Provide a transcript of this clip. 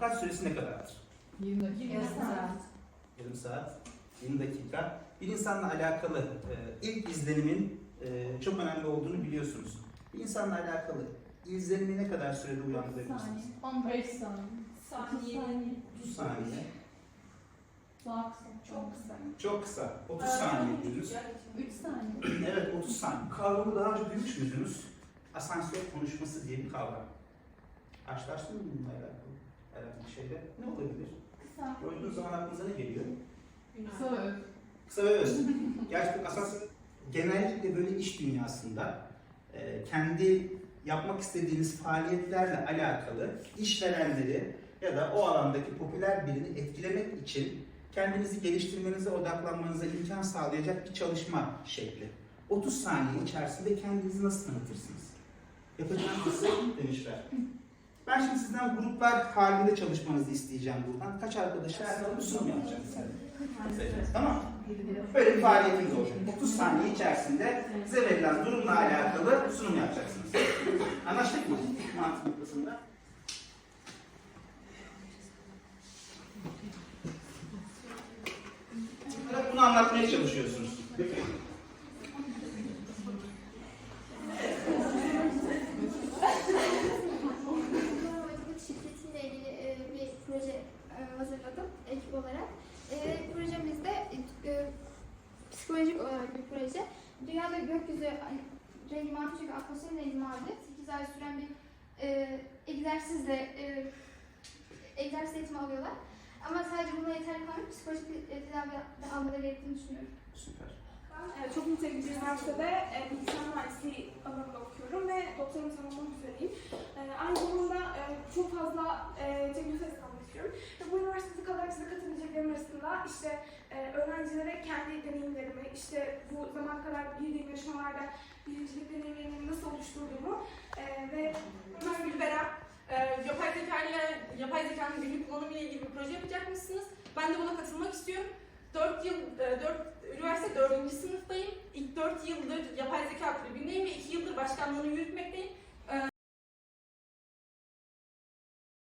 dikkat süresi ne kadardır? 20 dakika. Yarım saat. Yarım saat, 20 dakika. Bir insanla alakalı e, ilk izlenimin e, çok önemli olduğunu biliyorsunuz. Bir insanla alakalı izlenimi ne kadar sürede uyandırabilirsiniz? 15 saniye. Saniye. 30 saniye. Daha kısa. Çok kısa. Çok kısa. 30 saniye diyoruz. 3 saniye. evet 30 saniye. Kavramı daha önce duymuş muydunuz? Asansör konuşması diye bir kavram. Karşılaştınız mı bununla alakalı? Herhangi bir şeyle. Ne olabilir? Kısa. Gördüğünüz zaman aklınıza ne geliyor? Kısa ve öz. Kısa ve öz. Gerçekten asansör genellikle böyle iş dünyasında e, kendi yapmak istediğiniz faaliyetlerle alakalı işverenleri ya da o alandaki popüler birini etkilemek için kendinizi geliştirmenize, odaklanmanıza imkan sağlayacak bir çalışma şekli. 30 saniye içerisinde kendinizi nasıl tanıtırsınız? Yapacağınız demişler. Ben şimdi sizden gruplar halinde çalışmanızı isteyeceğim buradan. Kaç arkadaşa her zaman bir sunum yapacaksınız. Tamam mı? Böyle bir faaliyetimiz olacak. 30 saniye içerisinde size verilen durumla alakalı sunum yapacaksınız. Anlaştık mı? Mantık noktasında. Bunu anlatmaya çalışıyorsunuz. Bankacılık şirketiyle ilgili e, bir proje e, hazırladım ekip olarak. E, projemizde e, psikolojik olarak bir proje. Dünyada gökyüzü rengi mavi çünkü atmosferin rengi mavi. 8 ay süren bir e, egzersizle e, egzersiz eğitimi alıyorlar. Ama sadece buna yeterli kalmayıp psikolojik tedavi de almaları gerektiğini düşünüyorum. Süper. Ben e, çok nitelikli bir üniversitede e, bilgisayar mühendisliği alanında okuyorum ve doktoramı tamamlamak üzereyim. E, aynı zamanda e, çok fazla e, test almak istiyorum. Ve bu arasında işte e, öğrencilere kendi deneyimlerimi, işte bu zamana kadar girdiğim yarışmalarda birincilik deneyimlerimi nasıl oluşturduğumu e, ve Ömer Gülberen, e, yapay zeka ile yapay zekanın günlük kullanımı ile ilgili bir proje yapacakmışsınız. Ben de buna katılmak istiyorum. 4 yıl, 4, üniversite 4. sınıftayım. İlk 4 yıldır yapay zeka kulübündeyim ve 2 yıldır başkanlığını yürütmekteyim.